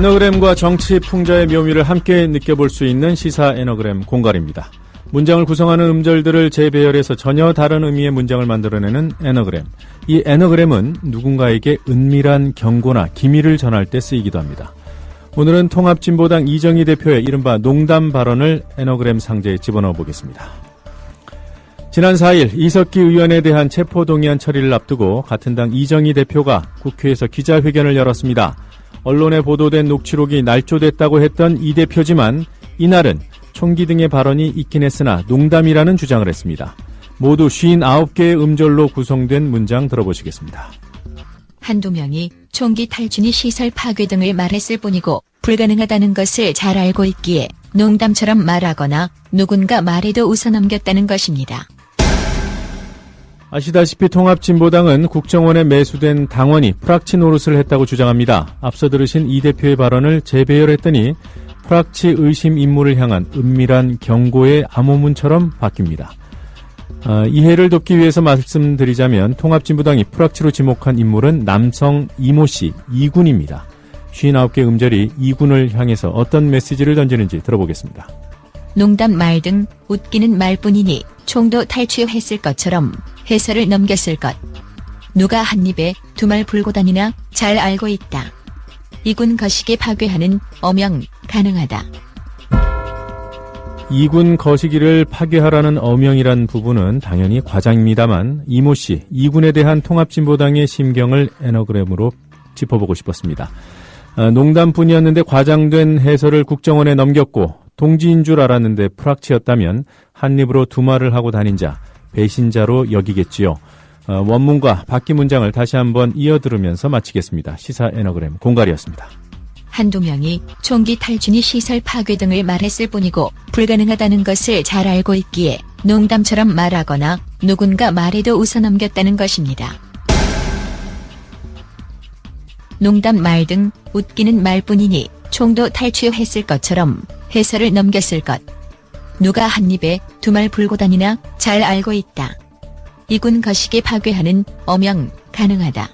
에너그램과 정치 풍자의 묘미를 함께 느껴볼 수 있는 시사 에너그램 공갈입니다. 문장을 구성하는 음절들을 재배열해서 전혀 다른 의미의 문장을 만들어내는 에너그램. 이 에너그램은 누군가에게 은밀한 경고나 기밀을 전할 때 쓰이기도 합니다. 오늘은 통합진보당 이정희 대표의 이른바 농담 발언을 에너그램 상자에 집어넣어 보겠습니다. 지난 4일 이석기 의원에 대한 체포동의안 처리를 앞두고 같은 당 이정희 대표가 국회에서 기자회견을 열었습니다. 언론에 보도된 녹취록이 날조됐다고 했던 이 대표지만 이날은 총기 등의 발언이 있긴 했으나 농담이라는 주장을 했습니다. 모두 59개의 음절로 구성된 문장 들어보시겠습니다. 한두 명이 총기 탈취니 시설 파괴 등을 말했을 뿐이고 불가능하다는 것을 잘 알고 있기에 농담처럼 말하거나 누군가 말해도 웃어넘겼다는 것입니다. 아시다시피 통합진보당은 국정원에 매수된 당원이 프락치 노릇을 했다고 주장합니다. 앞서 들으신 이 대표의 발언을 재배열했더니 프락치 의심 인물을 향한 은밀한 경고의 암호문처럼 바뀝니다. 아, 이해를 돕기 위해서 말씀드리자면 통합진보당이 프락치로 지목한 인물은 남성 이모 씨 이군입니다. 59개 음절이 이군을 향해서 어떤 메시지를 던지는지 들어보겠습니다. 농담 말 등 웃기는 말뿐이니 총도 탈취했을 것처럼 해설을 넘겼을 것. 누가 한 입에 두 말 불고 다니나 잘 알고 있다. 이군 거시기 파괴하는 어명 가능하다. 이군 거시기를 파괴하라는 어명이란 부분은 당연히 과장입니다만 이모 씨, 이군에 대한 통합진보당의 심경을 에너그램으로 짚어보고 싶었습니다. 아, 농담뿐이었는데 과장된 해설을 국정원에 넘겼고 동지인 줄 알았는데 프락치였다면 한 입으로 두 말을 하고 다닌 자, 배신자로 여기겠지요. 어, 원문과 바퀴 문장을 다시 한번 이어 들으면서 마치겠습니다. 시사 에너그램 공갈이었습니다. 한두 명이 총기 탈취니 시설 파괴 등을 말했을 뿐이고 불가능하다는 것을 잘 알고 있기에 농담처럼 말하거나 누군가 말해도 웃어넘겼다는 것입니다. 농담 말 등 웃기는 말뿐이니 총도 탈취했을 것처럼 해설을 넘겼을 것. 누가 한 입에 두 말 불고 다니나 잘 알고 있다. 이군 거시기 파괴하는 어명 가능하다.